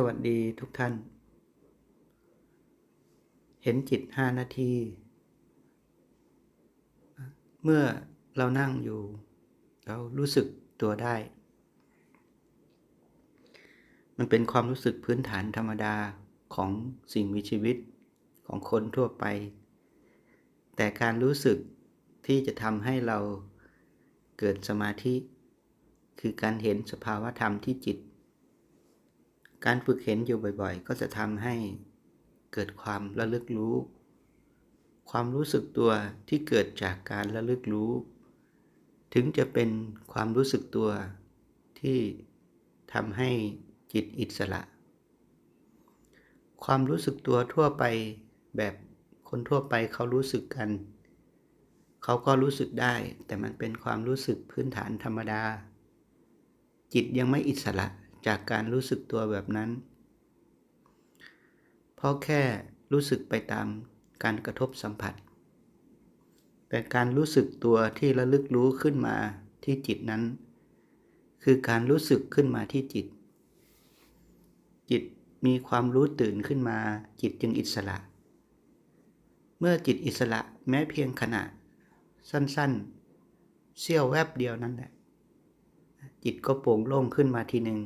สวัสดีทุกท่าน เห็นจิตห้านาที เมื่อเรานั่งอยู่ เรารู้สึกตัวได้ มันเป็นความรู้สึกพื้นฐานธรรมดาของสิ่งมีชีวิตของคนทั่วไป แต่การรู้สึกที่จะทำให้เราเกิดสมาธิ คือการเห็นสภาวะธรรมที่จิต การฝึกเห็นอยู่บ่อยๆ ก็จะทำให้เกิดความระลึกรู้ ความรู้สึกตัวที่เกิดจากการระลึกรู้ ถึงจะเป็นความรู้สึกตัวที่ทำให้จิตอิสระ ความรู้สึกตัวทั่วไปแบบคนทั่วไปเขารู้สึกกัน เขาก็รู้สึกได้ แต่มันเป็นความรู้สึกพื้นฐานธรรมดา จิตยังไม่อิสระ จากการรู้สึกตัวแบบนั้น เพราะแค่รู้สึกไปตามการกระทบสัมผัส แต่การรู้สึกตัวที่ระลึกรู้ขึ้นมาที่จิตนั้น คือการรู้สึกขึ้นมาที่จิต จิตมีความรู้ตื่นขึ้นมาจิตจึงอิสระ เมื่อจิตอิสระแม้เพียงขณะ สั้นๆ เสี้ยวแวบเดียวนั่นแหละจิตก็โปร่งโล่งขึ้นมาทีหนึ่ง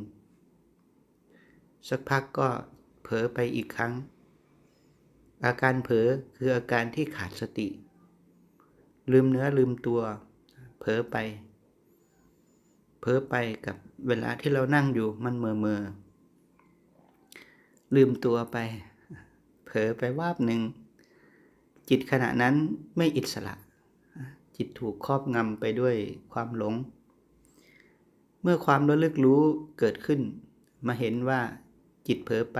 สักพักก็เผลอไปอีกครั้ง อาการเผลอคืออาการที่ขาดสติ ลืมเนื้อลืมตัว เผลอไป เผลอไปกับเวลาที่เรานั่งอยู่มันเมื่อเมื่อลืมตัวไป เผลอไปวาบหนึ่ง จิตขณะนั้นไม่อิสระ จิตถูกครอบงำไปด้วยความหลง เมื่อความระลึกรู้เกิดขึ้น มาเห็นว่า จิตเผลอไป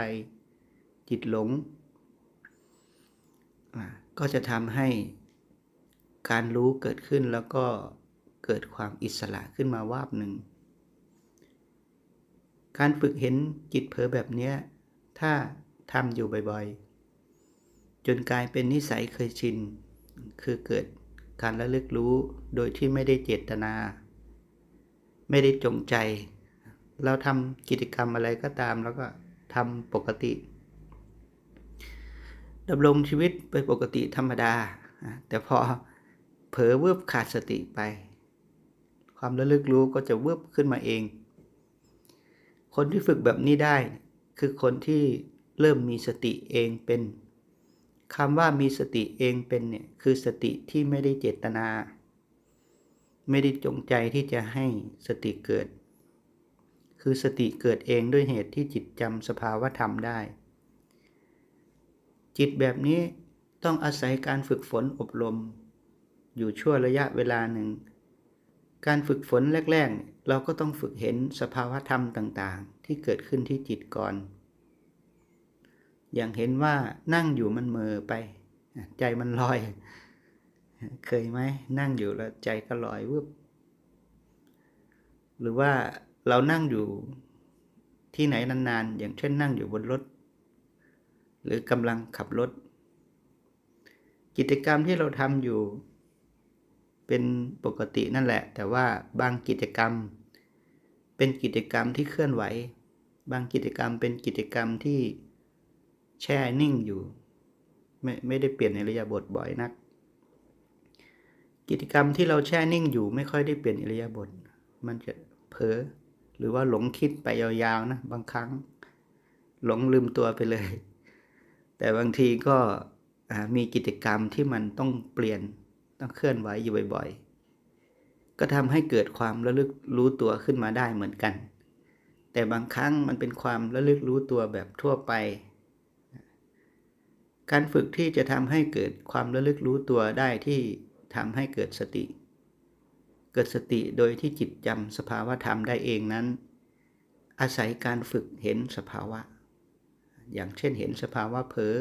จิตหลง ก็จะทำให้การรู้เกิดขึ้นแล้วก็เกิดความอิสระขึ้นมาวาบหนึ่ง การฝึกเห็นจิตเผลอแบบนี้ ถ้าทำอยู่บ่อยๆ จนกลายเป็นนิสัยเคยชิน คือเกิดการระลึกรู้โดยที่ไม่ได้เจตนา ไม่ได้จงใจ เราทำกิจกรรมอะไรก็ตามแล้วก็ ทำปกติดำรงชีวิตไปปกติธรรมดา แต่พอเผลอเวิบขาดสติไป ความระลึกรู้ก็จะเวิบขึ้นมาเอง คนที่ฝึกแบบนี้ได้ คือคนที่เริ่มมีสติเองเป็นคำว่ามีสติเองเป็นเนี่ยคือสติที่ไม่ได้เจตนา ไม่ได้จงใจที่จะให้สติเกิด คือสติเกิดเองด้วยเหตุที่จิตจำสภาวะธรรมได้ จิตแบบนี้ต้องอาศัยการฝึกฝนอบรม อยู่ชั่วระยะเวลาหนึ่ง การฝึกฝนแรก ๆ เราก็ต้องฝึกเห็นสภาวะธรรมต่างๆ ที่เกิดขึ้นที่จิตก่อน อย่างเห็นว่านั่งอยู่มันเมอไป ใจมันลอย เคยไหมนั่งอยู่แล้วใจก็ลอยวืบหรือว่า เรานั่งอยู่ที่ไหนนานๆ อย่างเช่นนั่งอยู่บนรถ หรือกำลังขับรถ กิจกรรมที่เราทำอยู่ เป็นปกตินั่นแหละ แต่ว่าบางกิจกรรม เป็นกิจกรรมที่เคลื่อนไหว บางกิจกรรมเป็นกิจกรรมที่แช่นิ่งอยู่ ไม่ไม่ได้เปลี่ยนในระยะบทบ่อยนัก กิจกรรมที่เราแช่นิ่งอยู่ไม่ค่อยได้เปลี่ยนอิริยาบถมันจะเผลอ หรือว่าหลงคิดไปยาวๆนะบางครั้ง หลงลืมตัวไปเลย แต่บางทีก็มีกิจกรรมที่มันต้องเปลี่ยนต้องเคลื่อนไหวอยู่บ่อยๆ ก็ทำให้เกิดความระลึกรู้ตัวขึ้นมาได้เหมือนกัน แต่บางครั้งมันเป็นความระลึกรู้ตัวแบบทั่วไป การฝึกที่จะทำให้เกิดความระลึกรู้ตัวได้ที่ทำให้เกิดสติ เกิดสติโดยที่จิตจำสภาวะธรรมได้เองนั้น อาศัยการฝึกเห็นสภาวะ อย่างเช่นเห็นสภาวะเผลอ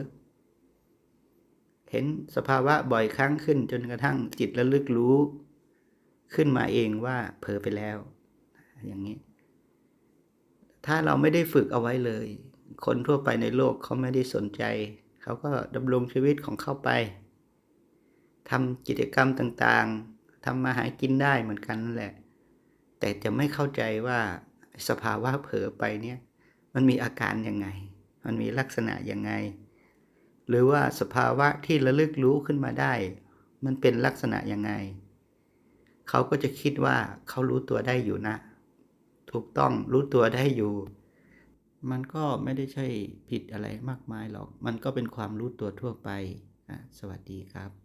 เห็นสภาวะบ่อยครั้งขึ้นจนกระทั่งจิตระลึกรู้ ขึ้นมาเองว่าเผลอไปแล้ว อย่างนี้ ถ้าเราไม่ได้ฝึกเอาไว้เลย คนทั่วไปในโลกเขาไม่ได้สนใจ เขาก็ดำรงชีวิตของเขาไปทำกิจกรรมต่างๆ ทำมาหากินได้เหมือนกันนั่นแหละ แต่จะไม่เข้าใจว่าสภาวะเผลอไปเนี่ย มันมีอาการยังไง มันมีลักษณะยังไง หรือว่าสภาวะที่ระลึกรู้ขึ้นมาได้ มันเป็นลักษณะยังไง เขาก็จะคิดว่าเขารู้ตัวได้อยู่นะ ถูกต้องรู้ตัวได้อยู่ มันก็ไม่ได้ใช่ผิดอะไรมากมายหรอก มันก็เป็นความรู้ตัวทั่วไปอะสวัสดีครับ